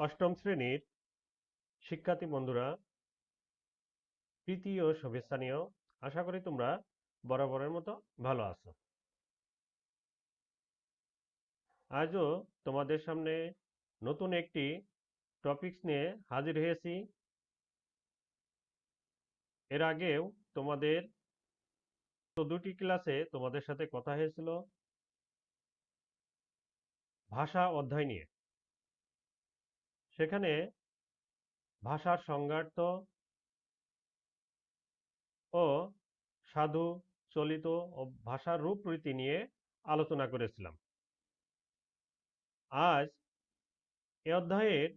অষ্টম শ্রেণির শিক্ষার্থী বন্ধুরা, প্রীতি ও আশা করি তোমরা বরাবরের মতো ভালো আছো। আজও তোমাদের সামনে নতুন একটি টপিকস নিয়ে হাজির হয়েছি। এর আগেও তোমাদের তো দুটি ক্লাসে তোমাদের সাথে কথা হয়েছিল ভাষা অধ্যায় নিয়ে। সেখানে ভাষার সংজ্ঞার্থ ও সাধু, চলিত ও ভাষার রূপরীতি নিয়ে আলোচনা করেছিলাম। আজ এ অধ্যায়ের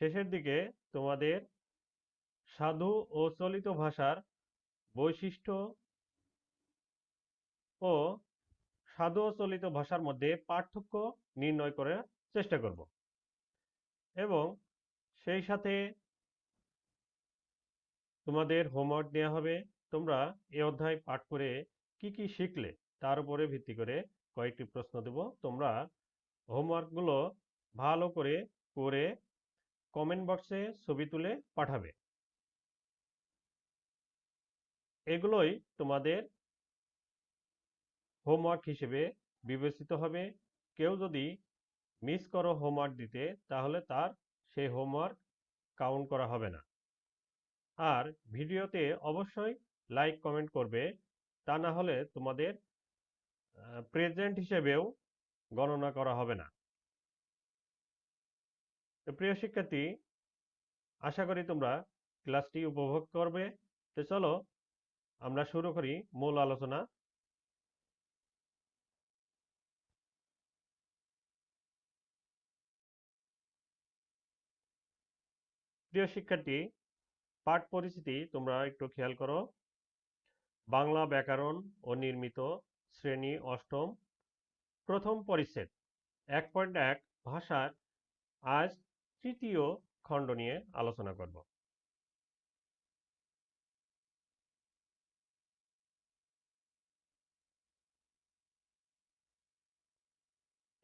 শেষের দিকে তোমাদের সাধু ও চলিত ভাষার বৈশিষ্ট্য ও সাধু ও চলিত ভাষার মধ্যে পার্থক্য নির্ণয় করার চেষ্টা করব। এবং সেই সাথে তোমাদের হোমওয়ার্ক দেওয়া হবে। তোমরা এ অধ্যায় পাঠ করে কি কি শিখলে তার উপরে ভিত্তি করে কয়েকটি প্রশ্ন দেব। তোমরা হোমওয়ার্কগুলো ভালো করে করে কমেন্ট বক্সে ছবি তুলে পাঠাবে। এগুলোই তোমাদের হোমওয়ার্ক হিসেবে বিবেচিত হবে। কেউ যদি মিস করো হোমওয়ার্ক দিতে, তাহলে তার সেই হোমওয়ার্ক কাউন্ট করা হবে না। আর ভিডিওতে অবশ্যই লাইক, কমেন্ট করবে। তা না হলে তোমাদের প্রেজেন্ট হিসেবেও গণনা করা হবে না। প্রিয় শিক্ষার্থী, আশা করি তোমরা ক্লাসটি উপভোগ করবে। তো চলো আমরা শুরু করি মূল আলোচনা। প্রিয় শিক্ষার্থী, পাঠ পরিচিতি তোমরা একটু খেয়াল করো। বাংলা ব্যাকরণ ও নির্মিত, শ্রেণি অষ্টম, প্রথম পরিচ্ছেদ, এক পয়েন্ট এক, ভাষার আজ তৃতীয় খণ্ড নিয়ে আলোচনা করব।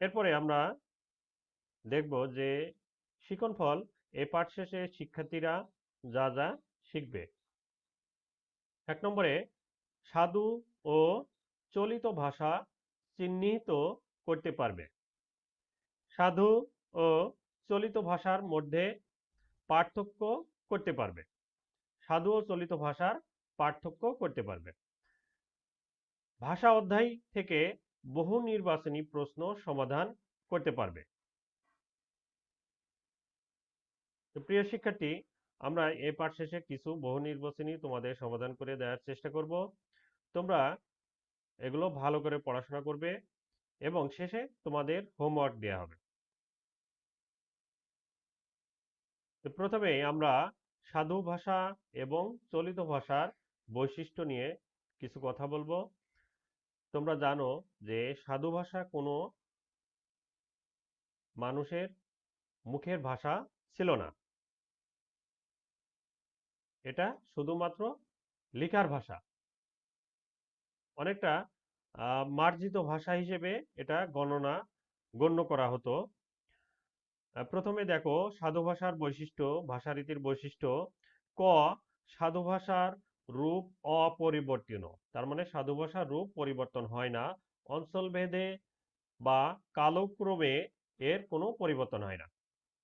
এরপরে আমরা দেখব যে শিকনফল এ পাঠ শেষে শিক্ষার্থীরা যা যা শিখবে। এক নম্বরে, সাধু ও চলিত ভাষা চিহ্নিত করতে পারবে। সাধু ও চলিত ভাষার মধ্যে পার্থক্য করতে পারবে। সাধু ও চলিত ভাষার পার্থক্য করতে পারবে। ভাষা অধ্যায় থেকে বহু নির্বাচনী প্রশ্ন সমাধান করতে পারবে। প্রিয় শিক্ষার্থী, আমরা এই পাঠ শেষে কিছু বহু নির্বাচনী তোমাদের সমাধান করে দেওয়ার চেষ্টা করব। তোমরা এগুলো ভালো করে পড়াশোনা করবে এবং শেষে তোমাদের হোমওয়ার্ক দেওয়া হবে। তো প্রথমে আমরা সাধু ভাষা এবং চলিত ভাষার বৈশিষ্ট্য নিয়ে কিছু কথা বলব। তোমরা জানো যে সাধু ভাষা কোনো মানুষের মুখের ভাষা ছিল না। এটা শুধুমাত্র লিখার ভাষা। অনেকটা মার্জিত ভাষা হিসেবে এটা গণনা, গণ্য করা হতো। প্রথমে দেখো, সাধু ভাষার বৈশিষ্ট্য, ভাষারীতির বৈশিষ্ট্য, ক, সাধু ভাষার রূপ অপরিবর্তন তার মানে সাধু ভাষার রূপ পরিবর্তন হয় না অঞ্চল ভেদে বা কালক্রমে এর কোনো পরিবর্তন হয় না।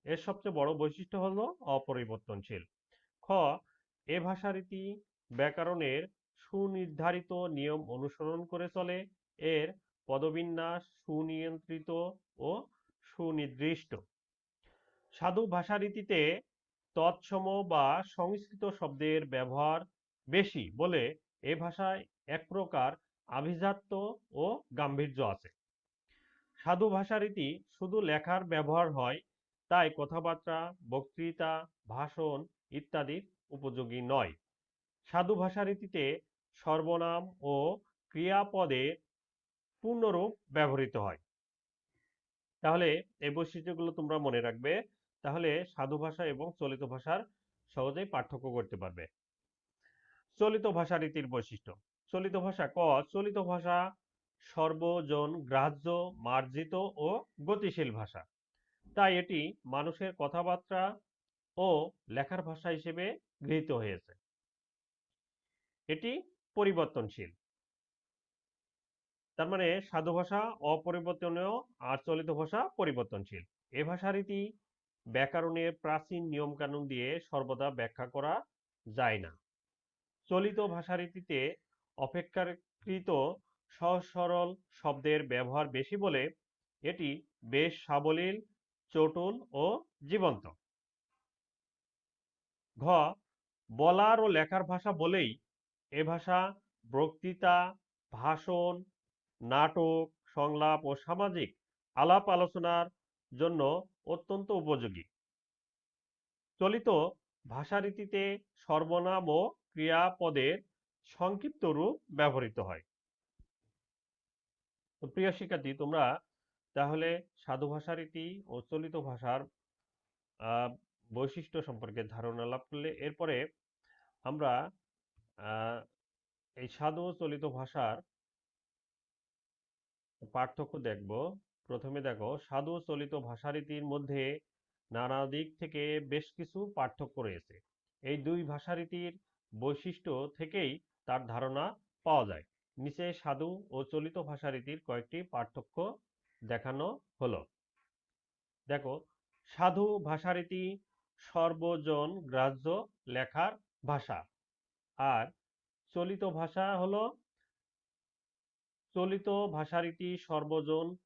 এর সবচেয়ে বড় বৈশিষ্ট্য হলো অপরিবর্তনশীল। খ এ ভাষারীতি ব্যাকরণের সুনির্ধারিত নিয়ম অনুসরণ করে চলে। এর পদবিন্যাস সুনিয়ন্ত্রিত ও সুনির্দিষ্ট। সাধু ভাষারীতিতে তৎসম বা সংস্কৃত শব্দের ব্যবহার বেশি বলে এ ভাষায় এক প্রকার আভিজাত্য ও গাম্ভীর্য আছে। সাধু ভাষারীতি শুধু লেখার ব্যবহার হয়, তাই কথাবার্তা, বক্তৃতা, ভাষণ ইত্যাদির উপযোগী নয়। সাধু ভাষারীতিতে সর্বনাম ও ক্রিয়াপদে পূর্ণরূপ ব্যবহৃত হয়। তাহলে এই বৈশিষ্ট্যগুলো তোমরা মনে রাখবে, তাহলে সাধু ভাষা এবং চলিত ভাষার সহজেই পার্থক্য করতে পারবে। চলিত ভাষা রীতির বৈশিষ্ট্য। চলিত ভাষা ক, চলিত ভাষা সর্বজন গ্রাহ্য, মার্জিত ও গতিশীল ভাষা। তাই এটি মানুষের কথাবার্তা ও লেখার ভাষা হিসেবে গৃহীত হয়েছে। এটি পরিবর্তনশীল। তার মানে সাধু ভাষা অপরিবর্তনীয় আর চলিত ভাষা পরিবর্তনশীল। এ ভাষারীতি ব্যাকরণের প্রাচীন নিয়মকানুন দিয়ে সর্বদা ব্যাখ্যা করা যায় না। চলিত ভাষারীতিতে অপেক্ষাকৃত সহজ সরল শব্দের ব্যবহার বেশি বলে এটি বেশ সাবলীল, চটুল ও জীবন্ত। ঘ বলার ও লেখার ভাষা বলেই এ ভাষা বক্তৃতা, ভাষণ, নাটক, সংলাপ ও সামাজিক আলাপ আলোচনার জন্য অত্যন্ত উপযোগী। চলিত ভাষারীতিতে সর্বনাম ও ক্রিয়াপদের সংক্ষিপ্ত রূপ ব্যবহৃত হয়। তো প্রিয় শিক্ষার্থী, তোমরা তাহলে সাধু ভাষারীতি ও চলিত ভাষার বৈশিষ্ট্য সম্পর্কে ধারণা লাভ করলে এরপরে আমরা এই সাধু চলিত ভাষার পার্থক্য দেখব। প্রথমে দেখো সাধু চলিত ভাষারীতির মধ্যে নানা দিক থেকে বেশ কিছু পার্থক্য রয়েছে। এই দুই ভাষারীতির বৈশিষ্ট্য থেকেই তার ধারণা পাওয়া যায়। নিচে সাধু ও চলিত ভাষারীতির কয়েকটি পার্থক্য দেখানো হলো। দেখো, সাধু ভাষারীতি সর্বজন গ্রাহ্য লেখার ভাষা। আর চলিত ভাষা হলো, চলিত ভাষারীতি সর্বজন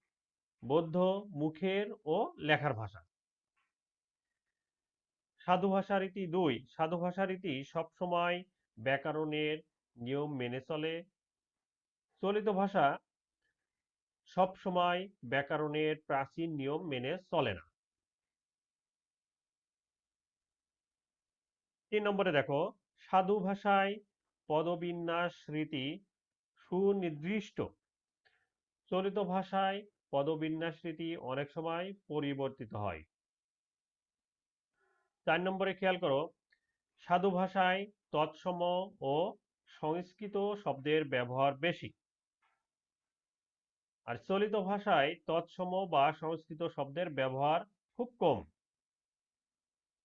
বৌদ্ধ মুখের ও লেখার ভাষা। সাধু ভাষারীতি দুই। সাধু ভাষারীতি সবসময় ব্যাকরণের নিয়ম মেনে চলে। চলিত ভাষা সবসময় ব্যাকরণের প্রাচীন নিয়ম মেনে চলে না। তিন নম্বরে দেখো, সাধু ভাষায় পদবিন্যাস রীতি সুনির্দিষ্ট। চলিত ভাষায় পদবিন্যাস রীতি অনেক সময় পরিবর্তিত হয়। চার নম্বরে খেয়াল করো, সাধু ভাষায় তৎসম ও সংস্কৃত শব্দের ব্যবহার বেশি। আর চলিত ভাষায় তৎসম বা সংস্কৃত শব্দের ব্যবহার খুব কম।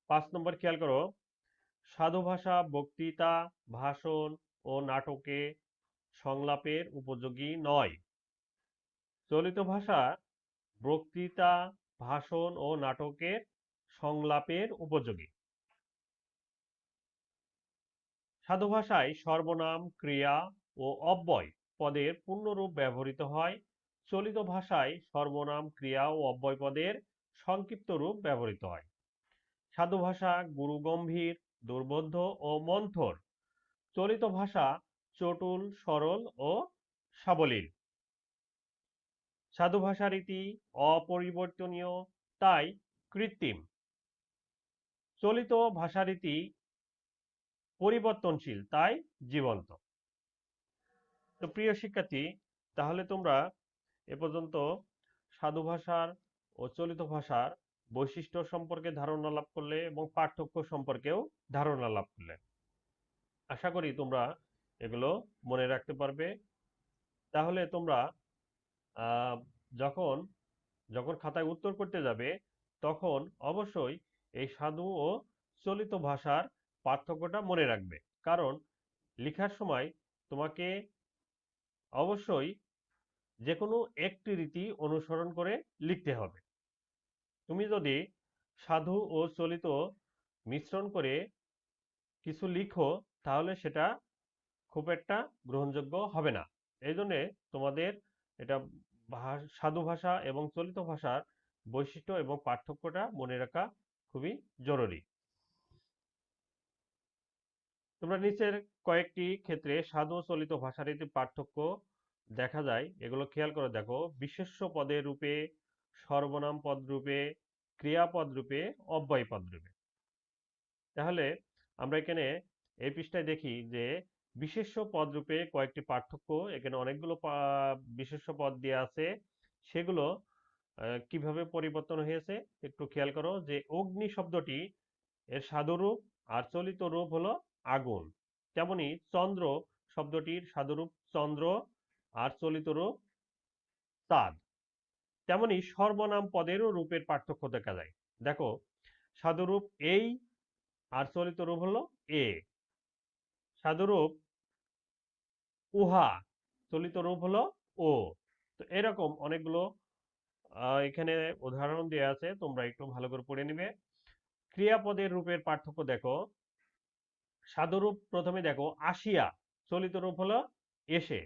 পাঁচ নম্বর খেয়াল করো সাধু ভাষা বক্তৃতা, ভাষণ ও নাটকে সংলাপের উপযোগী নয়। চলিত ভাষা বক্তৃতা, ভাষণ ও নাটকের সংলাপের উপযোগী। সাধু ভাষায় সর্বনাম, ক্রিয়া ও অব্যয় পদের পূর্ণরূপ ব্যবহৃত হয়। চলিত ভাষায় সর্বনাম, ক্রিয়া ও অব্যয় পদের সংক্ষিপ্ত রূপ ব্যবহৃত হয়। সাধু ভাষা গুরুগম্ভীর দুর্বোধ্য ও মন্থর। চলিত ভাষা চটুল, সরল ও সাবলীল। সাধু ভাষা রীতি অপরিবর্তনীয়, তাই কৃত্রিম। চলিত ভাষারীতি পরিবর্তনশীল, তাই জীবন্ত। তো প্রিয় শিক্ষার্থী, তাহলে তোমরা এ পর্যন্ত সাধু ভাষার ও চলিত ভাষার বৈশিষ্ট্য সম্পর্কে ধারণা লাভ করলে এবং পার্থক্য সম্পর্কেও ধারণা লাভ করলে। আশা করি তোমরা এগুলো মনে রাখতে পারবে। তাহলে তোমরা যখন যখন খাতায় উত্তর করতে যাবে, তখন অবশ্যই এই সাধু ও চলিত ভাষার পার্থক্যটা মনে রাখবে। কারণ লেখার সময় তোমাকে অবশ্যই যে কোনো একটি রীতি অনুসরণ করে লিখতে হবে। তুমি যদি সাধু ও চলিত মিশ্রণ করে কিছু লিখো, তাহলে সেটা খুব একটা গ্রহণযোগ্য হবে না। এই জন্যে তোমাদের এটা সাধু ভাষা এবং চলিত ভাষার বৈশিষ্ট্য এবং পার্থক্যটা মনে রাখা খুবই জরুরি। তোমরা নিচের কয়েকটি ক্ষেত্রে সাধু ও চলিত ভাষারীতির পার্থক্য দেখা যায়। এগুলো খেয়াল করে দেখো। বিশেষ্য পদের রূপে সর্বনাম পদ রূপে, ক্রিয়াপদ রূপে অব্যয় পদ রূপে। তাহলে আমরা এখানে এই পৃষ্ঠায় দেখি যে বিশেষ্য পদ রূপে কয়েকটি পার্থক্য, এখানে অনেকগুলো বিশেষ্য পদ দেওয়া আছে। সেগুলো কীভাবে পরিবর্তন হয়েছে একটু খেয়াল করো যে অগ্নি শব্দটি এর সাধুরূপ আর চলিত রূপ হলো আগুন। তেমনি চন্দ্র শব্দটির সাধুরূপ চন্দ্র আর চলিত রূপ চাঁদ তেমনি সর্বনাম পদেরও রূপের পার্থক্য দেখা যায়। দেখো, সাধুরূপ এই আর চলিত রূপ হলো এ সাধুরূপ উহা, চলিত রূপ হলো ও। তো এরকম অনেকগুলো এখানে উদাহরণ দেওয়া আছে, তোমরা একটু ভালো করে পড়ে নিবে। ক্রিয়াপদের রূপের পার্থক্য দেখো। সাধুরূপ প্রথমে দেখো, আসিয়া, চলিত রূপ হলো এসে।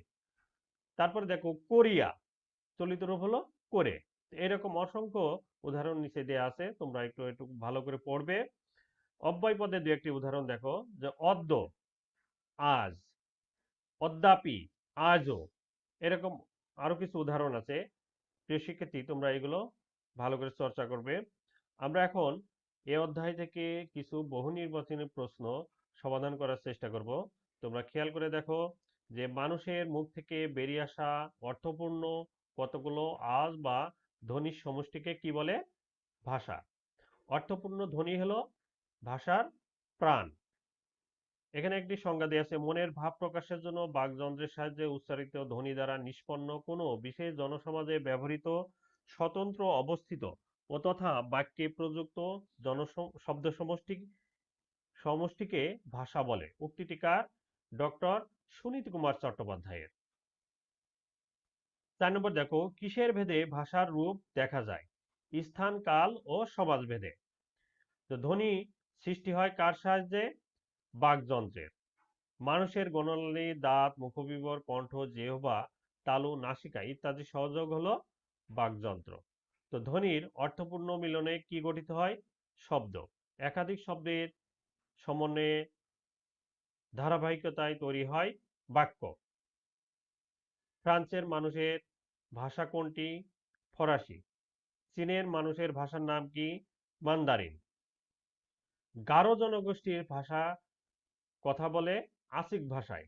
তারপরে দেখো, কোরিয়া, চলিত রূপ হলো করে। এরকম অসংখ্য উদাহরণ নিচে দেয়া আছে, তোমরা একটু একটু ভালো করে পড়বে। অব্যয় পদে দু একটি উদাহরণ দেখো, যে অদ্য, আজ, অদ্যাপি, আজও, এরকম আরও কিছু উদাহরণ আছে। প্রিয় শিক্ষার্থী, তোমরা এগুলো ভালো করে চর্চা করবে। আমরা এখন এ অধ্যায় থেকে কিছু বহু নির্বাচনী প্রশ্ন সমাধান করার চেষ্টা করব। তোমরা খেয়াল করে দেখো যে মানুষের মুখ থেকে বেরিয়ে আসা অর্থপূর্ণ কতগুলো আজ বা ধ্বনির সমষ্টিকে কি বলে? ভাষা। অর্থপূর্ণ ধ্বনি হলো ভাষার প্রাণ। এখানে একটি সংজ্ঞা দেওয়া আছে, মনের ভাব প্রকাশের জন্য বাকযন্ত্রের সাহায্যে উচ্চারিত ধ্বনি দ্বারা নিষ্পন্ন কোনো বিশেষ জনসমাজে ব্যবহৃত স্বতন্ত্র অবস্থিত ও তথা বাক্যে প্রযুক্ত জনসম শব্দ সমষ্টি সমষ্টিকে ভাষা বলে। উক্তিটি কার? ডক্টর সুনীত কুমার চট্টোপাধ্যায়ের। চার নম্বর দেখো, কিসের ভেদে ভাষার রূপ দেখা যায়? স্থান, কাল ও সমাজ ভেদে। তো ধ্বনি সৃষ্টি হয় কার সাহায্যে? বাকযন্ত্রের মানুষের গণনালী দাঁত, মুখবিবর, কণ্ঠ, জিহ্বা, তালু, নাসিকা ইত্যাদি সহযোগ হলো বাকযন্ত্র। তো ধ্বনির অর্থপূর্ণ মিলনে কি গঠিত হয়? শব্দ। একাধিক শব্দের সমন্বয়ে ধারাবাহিকতায় তৈরি হয় বাক্য। ফ্রান্সের মানুষের ভাষা কোনটি? ফরাসি। চীনের মানুষের ভাষার নাম কি? মান্দারিন। গারো জনগোষ্ঠীর ভাষা কথা বলে আসিক ভাষায়।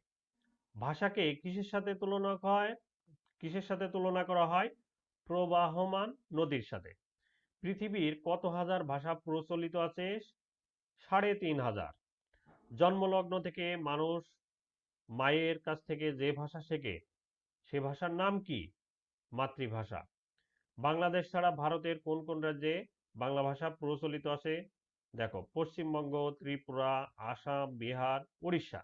ভাষাকে কিসের সাথে তুলনা হয়? কিসের সাথে তুলনা করা হয়? প্রবাহমান নদীর সাথে। পৃথিবীর কত হাজার ভাষা প্রচলিত আছে? সাড়ে তিন হাজার। জন্মলগ্ন থেকে মানুষ মায়ের কাছ থেকে যে ভাষা শেখে, সে ভাষার নাম কি? মাতৃভাষা। বাংলাদেশ ছাড়া ভারতের কোন কোন রাজ্যে বাংলা ভাষা প্রচলিত আছে? দেখো, পশ্চিমবঙ্গ, ত্রিপুরা, আসাম, বিহার উড়িষ্যা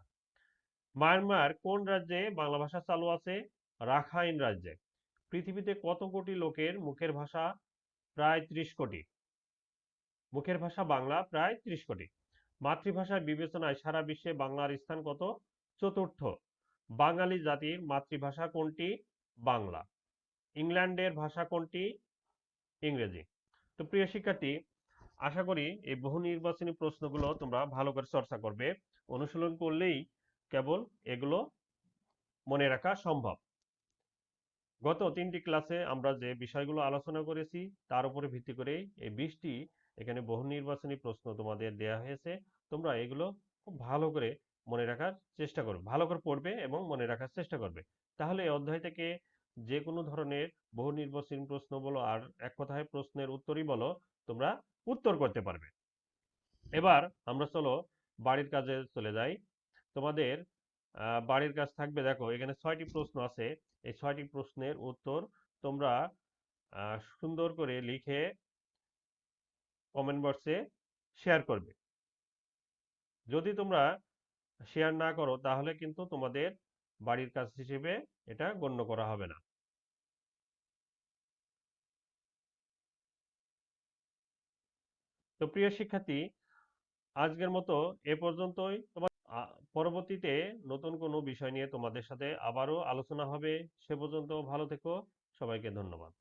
মায়ানমার কোন রাজ্যে বাংলা ভাষা চালু আছে? রাখাইন রাজ্যে। পৃথিবীতে কত কোটি লোকের মুখের ভাষা? প্রায় ত্রিশ কোটি। মুখের ভাষা বাংলা, প্রায় ত্রিশ কোটি। মাতৃভাষার বিবেচনায় সারা বিশ্বে বাংলার স্থান কত? চতুর্থ। বাঙালি জাতির মাতৃভাষা কোনটি? বাংলা। ইংল্যান্ডের ভাষা কোনটি? ইংরেজি। তো প্রিয় শিক্ষার্থী, আশা করি এই বহু নির্বাচনী প্রশ্নগুলো তোমরা ভালো করে চর্চা করবে। অনুশীলন করলেই কেবল এগুলো মনে রাখা সম্ভব। গত তিনটি ক্লাসে আমরা যে বিষয়গুলো আলোচনা করেছি, তার উপরে ভিত্তি করে এই বিশটি এখানে বহু নির্বাচনী প্রশ্ন তোমাদের দেয়া হয়েছে। তোমরা এগুলো খুব ভালো করে মনে রাখার চেষ্টা করবে ভালো করে পড়বে এবং মনে রাখার চেষ্টা করবে। তাহলে এই অধ্যায় থেকে যে কোনো ধরনের বহু নির্বাচনী প্রশ্ন বলো আর এক কথায় প্রশ্নের উত্তরই বলো, তোমরা উত্তর করতে পারবে। এবার আমরা চলো বাড়ির কাজে চলে যাই। তোমাদের বাড়ির কাজ থাকবে দেখো, এখানে ছয়টি প্রশ্ন আছে। এই ছয়টি প্রশ্নের উত্তর তোমরা সুন্দর করে লিখে কমেন্ট বক্সে শেয়ার করবে। যদি তোমরা শেয়ার না করো, তাহলে কিন্তু তোমাদের বাড়ির কাজ হিসেবে এটা গণ্য করা হবে না। তো প্রিয় শিক্ষার্থী, আজকের মতো এ পর্যন্তই। তোমার পরবর্তীতে নতুন কোনো বিষয় নিয়ে তোমাদের সাথে আবারও আলোচনা হবে। সে পর্যন্ত ভালো থেকো। সবাইকে ধন্যবাদ।